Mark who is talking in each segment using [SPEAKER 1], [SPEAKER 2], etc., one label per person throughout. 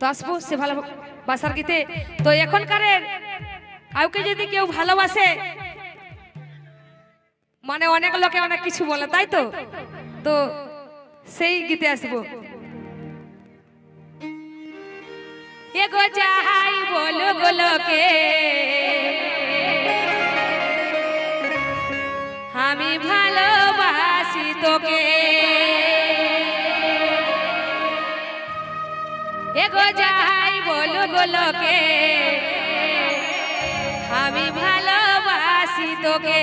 [SPEAKER 1] তো আসব সে ভালোবাসার গীতে। তো এখনকারের কাউকে যদি কেউ ভালোবাসে মানে অনেক লোকে অনেক কিছু বলে, তাই তো? তো সেই গীতে আসব। এগো যাহাই বলো গোলকে আমি ভালোবাসি তোকে। এগো যাহাই বলো গোলকে। আমি ভালোবাসি তোকে।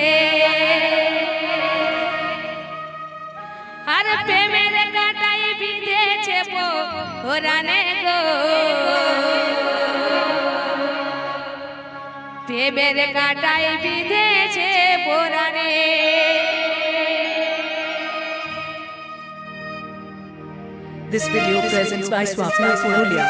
[SPEAKER 1] আর প্রেমের কাটাই বিঁধেছে ওরানে গো। প্রেমের কাটাই বিঁধেছে পোরানে
[SPEAKER 2] This video presents by Swapna Porolia.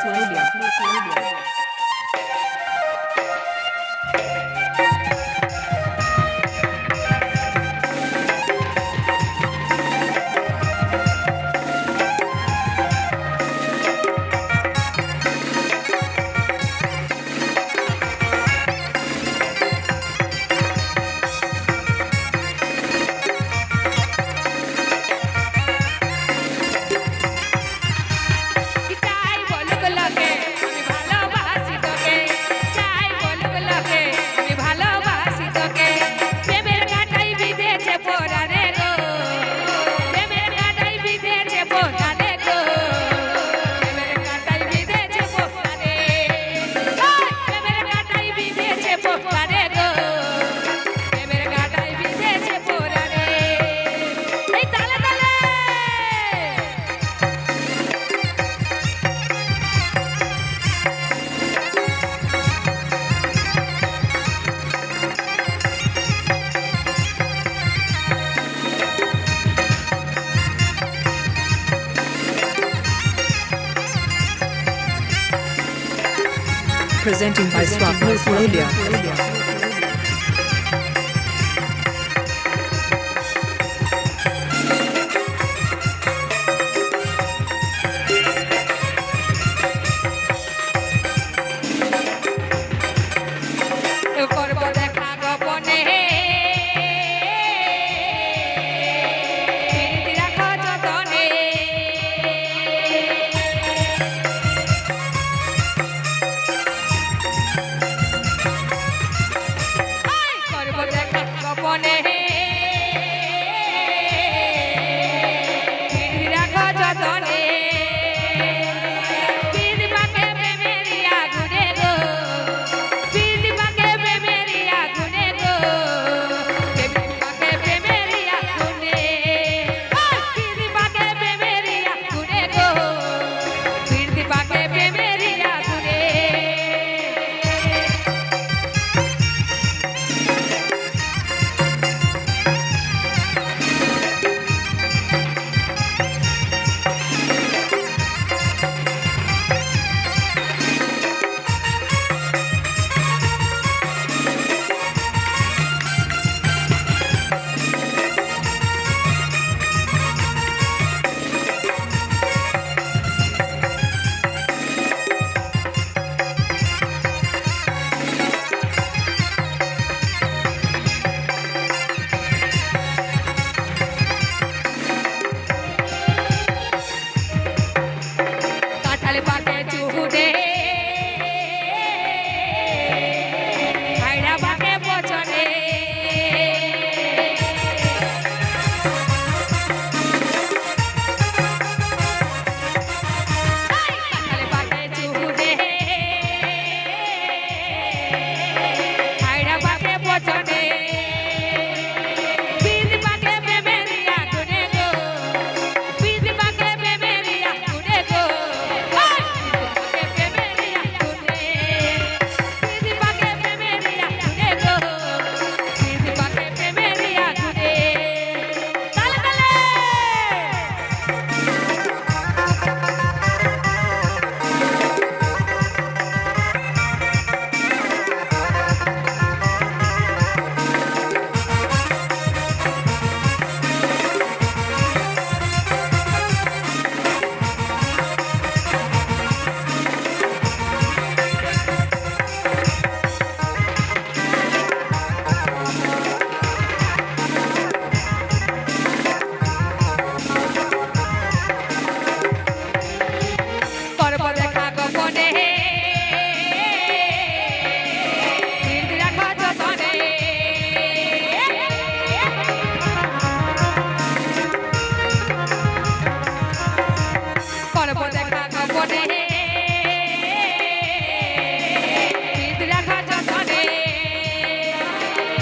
[SPEAKER 2] presenting by
[SPEAKER 1] Swapnil Purodia.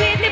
[SPEAKER 1] with me.